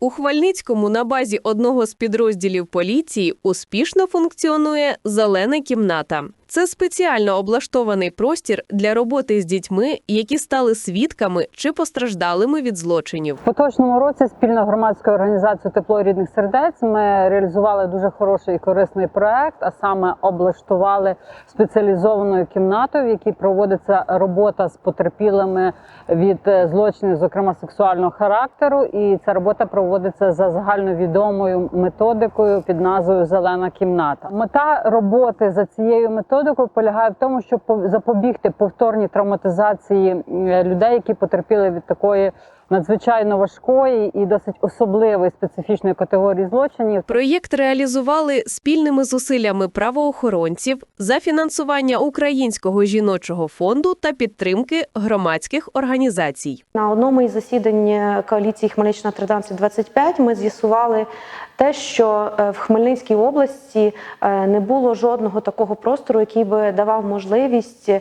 У Хмельницькому на базі одного з підрозділів поліції успішно функціонує зелена кімната. Це спеціально облаштований простір для роботи з дітьми, які стали свідками чи постраждалими від злочинів. Поточному році спільно громадською організацією Тепло рідних сердець ми реалізували дуже хороший і корисний проект, а саме облаштували спеціалізованою кімнатою, в якій проводиться робота з потерпілими від е, злочинів, зокрема сексуального характеру. І ця робота проводиться за загальновідомою методикою під назвою Зелена кімната. Мета роботи за цією методикою полягає в тому, щоб запобігти повторній травматизації людей, які потерпіли від такої надзвичайно важкої і досить особливої специфічної категорії злочинів. Проєкт реалізували спільними зусиллями правоохоронців за фінансування Українського жіночого фонду та підтримки громадських організацій. На одному із засідань коаліції Хмельниччина 1325 ми з'ясували те, що е, в Хмельницькій області е, не було жодного такого простору, який би давав можливість е,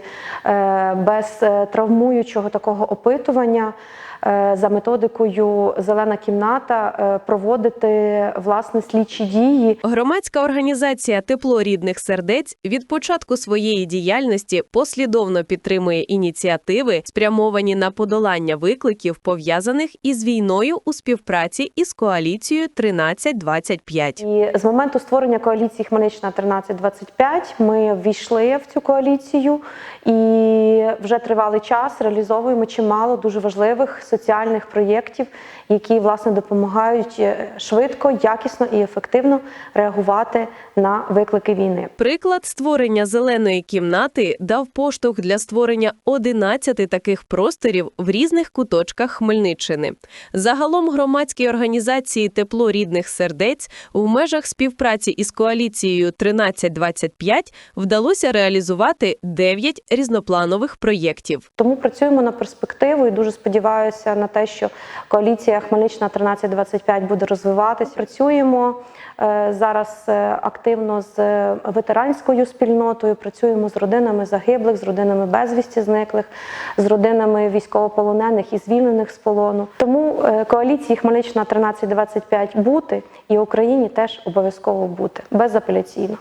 без е, травмуючого такого опитування. Е, За методикою Зелена кімната е, проводити власне слідчі дії Громадська організація Тепло рідних сердець від початку своєї діяльності послідовно підтримує ініціативи, спрямовані на подолання викликів, пов'язаних із війною у співпраці із коаліцією 1325. І з моменту створення коаліції Хмельниччина 1325 ми ввійшли в цю коаліцію і вже тривалий час реалізовуємо чимало дуже важливих соціальних проєктів, які власне допомагають е, швидко, якісно і ефективно реагувати на виклики війни. Приклад створення зеленої кімнати дав поштовх для створення 11 таких просторів в різних куточках Хмельниччини. Загалом громадській організації Тепло рідних сердець в межах співпраці із коаліцією 1325 вдалося реалізувати 9 різнопланових проєктів. Тому працюємо на перспективу і дуже сподіваюся на те, що коаліція Хмельниччина 1325 буде розвиватись. Працюємо е, зараз е, активно з ветеранською спільнотою. Працюємо з родинами загиблих, з родинами безвісті зниклих, з родинами військовополонених і звільнених з полону. Тому е, коаліції Хмельниччина 1325 бути і Україні теж обов'язково бути безапеляційно.